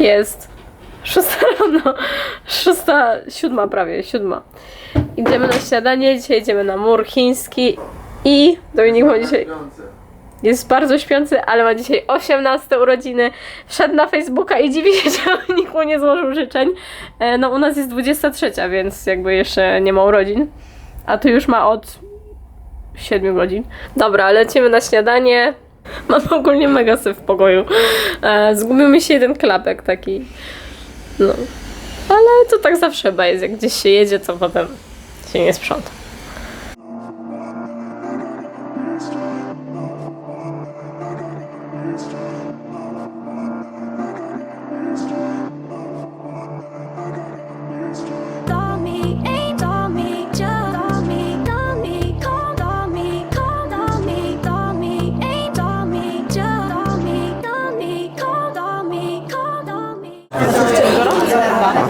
Jest szósta rano, szósta, siódma prawie, siódma. Idziemy na śniadanie, dzisiaj idziemy na mur chiński i Dominik ma dzisiaj, jest bardzo śpiący, ale ma dzisiaj 18 urodziny. Wszedł na Facebooka i dziwi się, że nikt mu nie złożył życzeń. E, No u nas jest 23, więc jakby jeszcze nie ma urodzin. A tu już ma od 7 godzin. Dobra, lecimy na śniadanie. Mam ogólnie mega syf w pokoju. E, zgubił mi się jeden klapek taki. No. Ale to tak zawsze chyba jest. Jak gdzieś się jedzie, to potem się nie sprząta.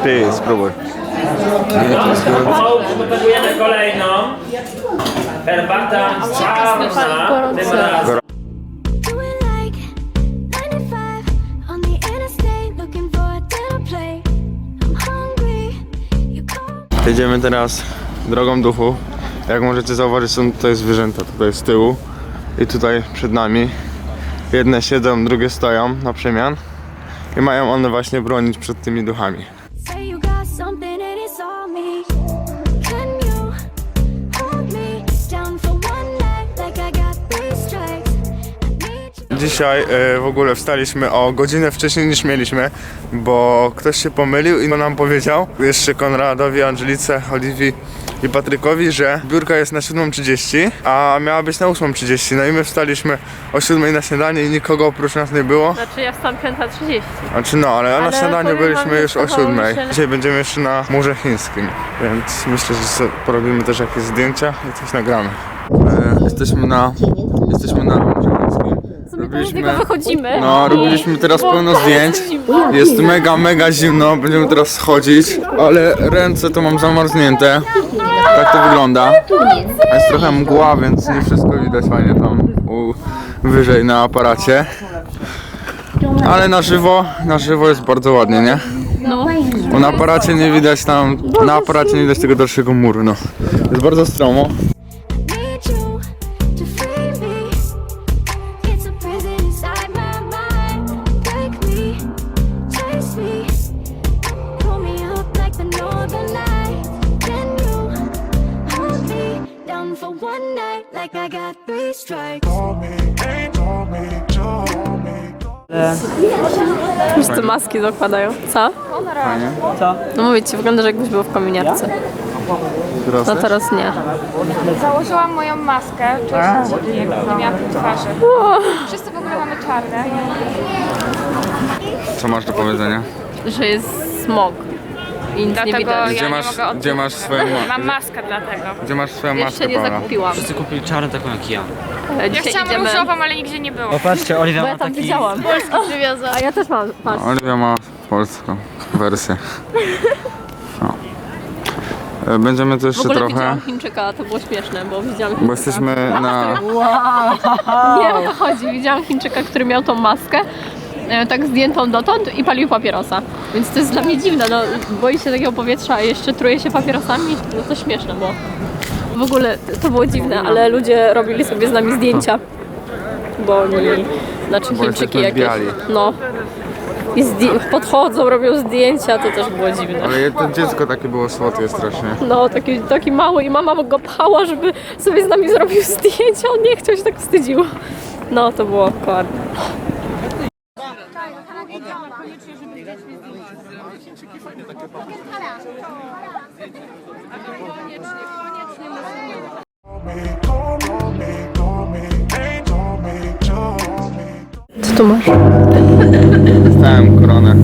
Ty spróbuj. Przygotowujemy kolejną. Herbata czarna. Tym razem. Doing like 95 on the interstate, looking for a little play. I'm hungry, you call Jedziemy teraz drogą duchu. Jak możecie zauważyć, są tutaj zwierzęta. Tutaj z tyłu i tutaj przed nami. Jedne siedzą, drugie stoją na przemian. I mają one właśnie bronić przed tymi duchami. Dzisiaj e, w ogóle wstaliśmy o godzinę wcześniej niż mieliśmy, bo ktoś się pomylił i nam powiedział, jeszcze Konradowi, Angelice, Oliwii i Patrykowi, że biurka jest na 7.30, a miała być na 8.30. No i my wstaliśmy o 7.00 na śniadanie i nikogo oprócz nas nie było. Znaczy ja wstałam 5.30. Znaczy no, ale, Ale na śniadaniu byliśmy już o wydawało mi 7.00. się, Dzisiaj będziemy jeszcze na murze chińskim, więc myślę, że sobie porobimy też jakieś zdjęcia i coś nagramy. E, jesteśmy na, jesteśmy na z niego wychodzimy. No, robiliśmy teraz pełno zdjęć. Jest mega, mega zimno, będziemy teraz schodzić, ale ręce to mam zamarznięte. Tak to wygląda. Jest trochę mgła, więc nie wszystko widać fajnie tam u, wyżej na aparacie. Ale na żywo, na żywo jest bardzo ładnie, nie? No. Bo na aparacie nie widać tam, na aparacie nie widać tego dalszego muru, no. Jest bardzo stromo. Like I got three strikes? Wszyscy maski zakładają. Co? Fajnie. No mówię ci, wygląda, że jakbyś był w kominiarce. Teraz No też? teraz nie. Założyłam moją maskę, jakby nie miałam twarzy. Wszyscy w ogóle mamy czarne. Co masz do powiedzenia? Że jest smog. I nic nie Dlatego widać. ja Gdzie nie masz, mogę gdzie masz swoją Mam maskę? dlatego. Gdzie masz swoją Jeszcze maskę, nie Paula? zakupiłam. Wszyscy kupili czarną taką jak ja. E, Ja Dzisiaj chciałam idziemy... różową, ale nigdzie nie było. Patrzcie, Oliwia Bo ja ma tam taki... widziałam. A ja też mam. Patrz. Oliwia ma polską wersję. No. E, Będziemy tu W jeszcze ogóle trochę, widziałam Chińczyka, to było śmieszne, bo widziałam bo jesteśmy na... Nie o to chodzi. Widziałam Chińczyka, który miał tą maskę e, tak zdjętą dotąd i palił papierosa. Więc to jest dla mnie dziwne, no boi się takiego powietrza, a jeszcze truje się papierosami, no to śmieszne było. W ogóle to było dziwne, ale ludzie robili sobie z nami zdjęcia. Bo oni, znaczy Bo Chińczyki jakieś, biali. no. I zdję- podchodzą, robią zdjęcia, to też było dziwne. Ale jedno dziecko takie było słodkie strasznie. No, taki, taki mały i mama go pchała, żeby sobie z nami zrobił zdjęcia, on nie chciał się tak wstydził. No, to było ładne. Tu? Dostałem koronę.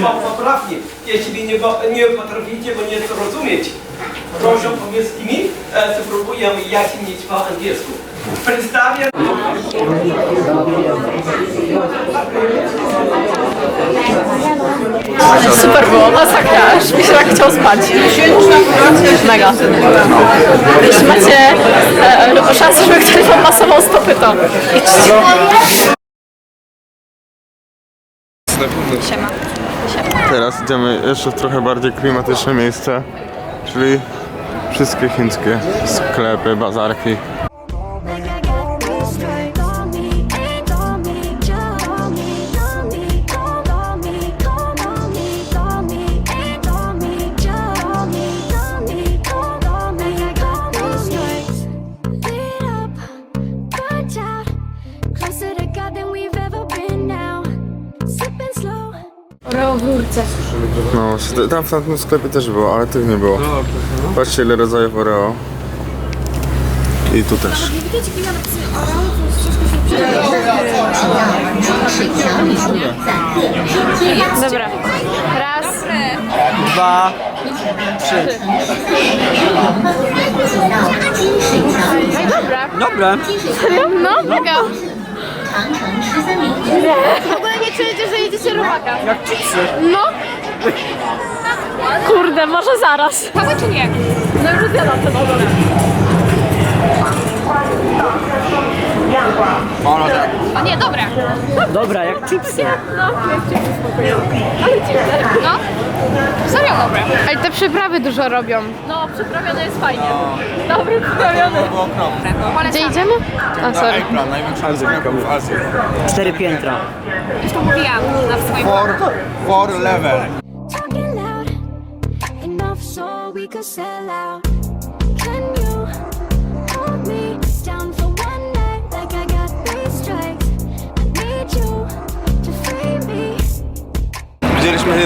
Wam poprawnie, jeśli nie, nie potraficie, bo nie zrozumieć. Proszę powiedz mi, e, spróbuję jaśnić po angielsku. Przedstawię Super było, masakra, aż mi się tak chciał spać. Mega. Jeśli macie e, szansę, żeby ktoś wam masował stopy, to idźcie. Teraz idziemy jeszcze w trochę bardziej klimatyczne miejsce, czyli wszystkie chińskie sklepy, bazarki. No, właśnie, tam w tamtym sklepie też było, ale tych nie było. Patrzcie ile rodzajów Oreo. I tu też. Dobra. Raz. dwa, Dobra. No, mega. W ogóle nie czujecie, że jedziecie robaka. Jak chipsy. No. Kurde, może zaraz. Małe czy nie? No już zjadam ten ogon. O nie, dobre. Dobra, jak chipsy. No. Serio dobre. Ale te przyprawy dużo robią. No, przyprawione jest fajnie. Dobry przyprawiony. Gdzie idziemy? A, sorry. Plan, największa sklepów w Azji. Cztery piętra. Już to mówiłam na swoim Four, four level. talking loud enough so we could sell out. Can you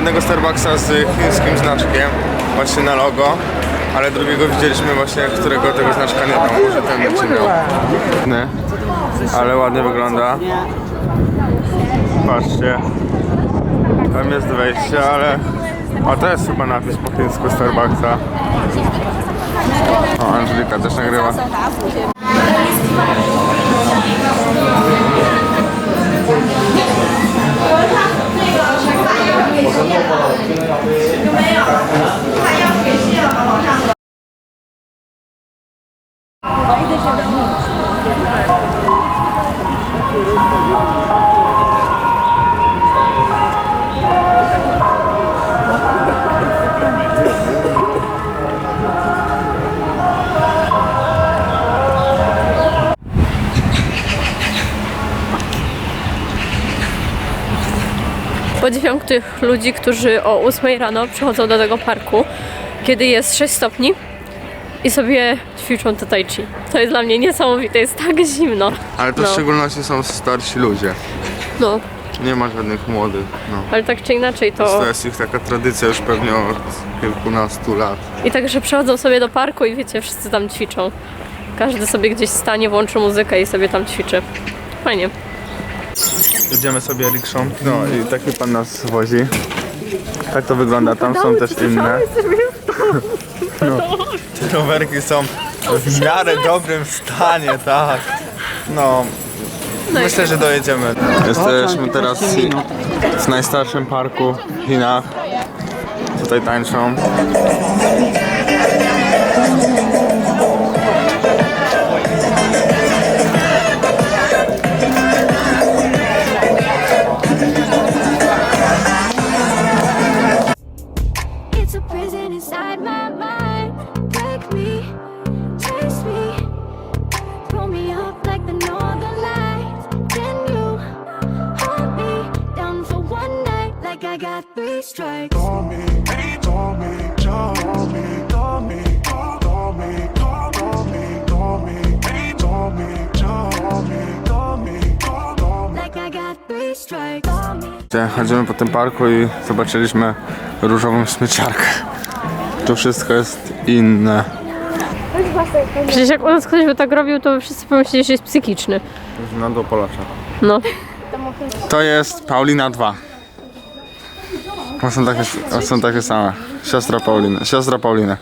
jednego Starbucksa z chińskim znaczkiem, właśnie na logo, ale drugiego widzieliśmy właśnie, którego tego znaczka nie ma, może ten będzie miał. Nie, ale ładnie wygląda. Patrzcie, tam jest wejście, ale... A to jest chyba napis po chińsku Starbucksa. O, Angelika też nagrywa. 有没有你把钥匙给卸了吧往上走嗯好的。Podziwiam tych ludzi, którzy o 8 rano przychodzą do tego parku, kiedy jest 6 stopni i sobie ćwiczą to tai chi. To jest dla mnie niesamowite, jest tak zimno. Ale to w No. szczególności są starsi ludzie. No, Nie ma żadnych młodych, no. ale tak czy inaczej to... To jest ich taka tradycja już pewnie od kilkunastu lat. I tak, że przychodzą sobie do parku i wiecie, wszyscy tam ćwiczą. Każdy sobie gdzieś stanie, włączy muzykę i sobie tam ćwiczy. Fajnie. Jedziemy sobie rikszą. No i taki pan nas wozi. Tak to wygląda, tam są też inne. No, te rowerki są w miarę dobrym stanie, tak. No, myślę, że dojedziemy. Jesteśmy teraz w najstarszym parku w Chinach. Tutaj tańczą. Got three strikes? Like I got three strikes on me. Chodzimy po tym parku i zobaczyliśmy różową śmieciarkę. To wszystko jest inne. Przecież jak u nas ktoś by tak robił, to by wszyscy pomyśleli, że jest psychiczny. Na do Polacza. No. To jest Paulina 2. O, są takie, są takie same. Siostra Paulina. Siostra Paulina.